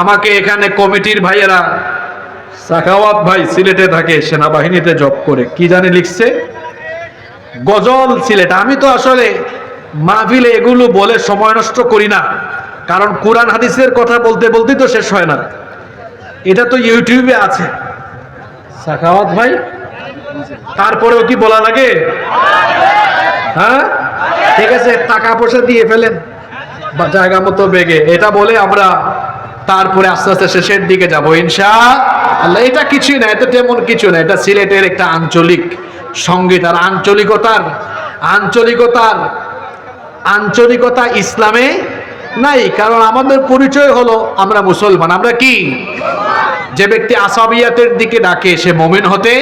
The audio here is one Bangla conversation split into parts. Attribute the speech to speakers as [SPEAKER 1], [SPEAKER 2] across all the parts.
[SPEAKER 1] আমাকে এখানে কমিটির ভাইয়েরা, সাখাওয়াত ভাই সিলেটে থাকে, সেনাবাহিনীতে জব করে। কি জানে লিখছে? গজল সিলেট। আমি তো আসলে মাহফিলে এগুলো বলে সময় নষ্ট করি না। কারণ কোরআন হাদিসের কথা বলতে বলতেই তো শেষ হয় না। এটা তো ইউটিউবে আছে। সাখাওয়াত ভাই, তারপরেও কি বলা লাগে? হ্যাঁ? ঠিক আছে, টাকা পয়সা দিয়ে ফেলেন। বা জায়গা মতো বেগে। এটা বলে আমরা তারপরে আস্তে আস্তে শেষের দিকে যাব, ইনশা আল্লাহ। এটা কিছুই না, এটা তেমন কিছু না, এটা সিলেটের একটা আঞ্চলিক সংগীত, আর আঞ্চলিকতার আঞ্চলিকতার, আঞ্চলিকতা ইসলামে নাই, কারণ আমাদের পরিচয় হলো আমরা মুসলমান, আমরা কি? যে ব্যক্তি আসাবিয়াতের দিকে ডাকে, সে মমিন হতে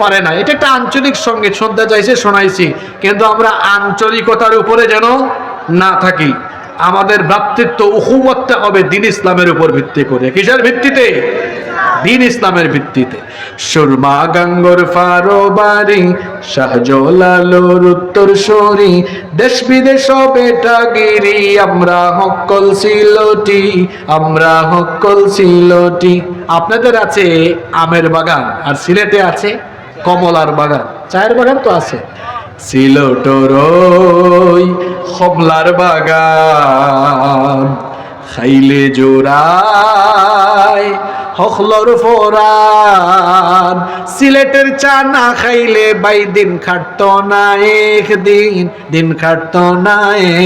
[SPEAKER 1] পারে না। এটা একটা আঞ্চলিক সংগীত, শুনতে চাইছে, শোনাইছি। কিন্তু আমরা আঞ্চলিকতার উপরে যেন না থাকি। আমাদের ভ্রাতৃত্ব উহুমতটা হবে দিন ইসলামের উপর ভিত্তি করে। কিসের ভিত্তিতে? দিন ইসলামের ভিত্তিতে। সুরমা গঙ্গর ফারোবারি শাহজলালোর উত্তর সরি, দেশ বিদেশ বেটা গিরি আমরা হকল সিলটি, আমরা হকল সিলটি। আপনাদের আছে আমের বাগান আর সিলেটে আছে কমলার বাগান। চায়ের বাগান তো আছে। সিলটর টরই খবলার বাগান খাইলে জোড়ায় হখলর ফোরান। সিলেটের চা না খাইলে বাই দিন খাটত না একদিন, দিন খাটত না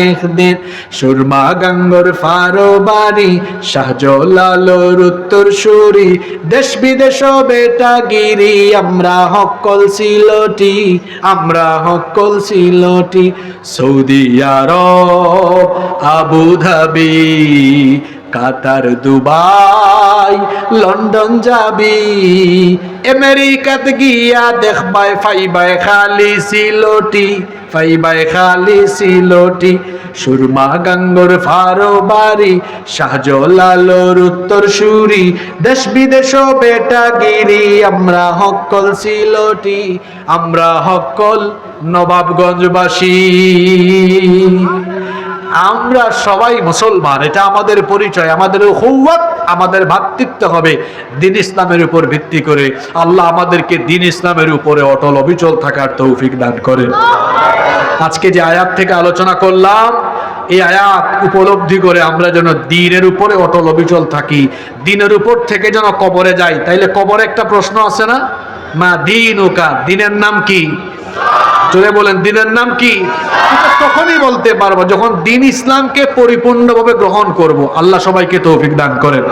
[SPEAKER 1] একদিন। সুরমা গঙ্গর ফারো বাড়ি শাহজলালোর উত্তর সুরি দেশ বিদেশ বেটা গিরি, আমরা হকল সিলটি, আমরা হকল Sylheti. Saudi Arab Abu Dhabi Qatar, Dubai, London যাবি। আমেরিকাত গিয়া দেখবাই ফাইবাই খালি সিলটি ফাইবাই খালি সিলটি। সুরমা গঙ্গর ফারো বাড়ি, শাহজলালোর উত্তর সুরি। দেশ বিদেশ বেটা গিরি, আমরা হকল সিলটি, আমরা হকল নবাবগঞ্জবাসী। আমরা সবাই মুসলমান, এটা আমাদের পরিচয়, আমাদের হৌয়াত আমাদের ভাতৃত্ব হবে। দিন ইসলামের উপর ভিত্তি করে আল্লাহ আমাদেরকে দিন ইসলামের উপরে অটল অবিচল থাকার তৌফিক দান করেন। আজকে যে আয়াত থেকে আলোচনা করলাম, এই আয়াত উপলব্ধি করে আমরা যেন দিনের উপরে অটল অবিচল থাকি, দিনের উপর থেকে যেন কবরে যাই। তাইলে কবরে একটা প্রশ্ন আছে না? মা দিন ওকা দিনের নাম কি? জোরে বলেন, দিনের নাম কি? তখনই বলতে পারব যখন দিন ইসলামকে পরিপূর্ণভাবে গ্রহণ করব। আল্লাহ সবাইকে তৌফিক দান করেন।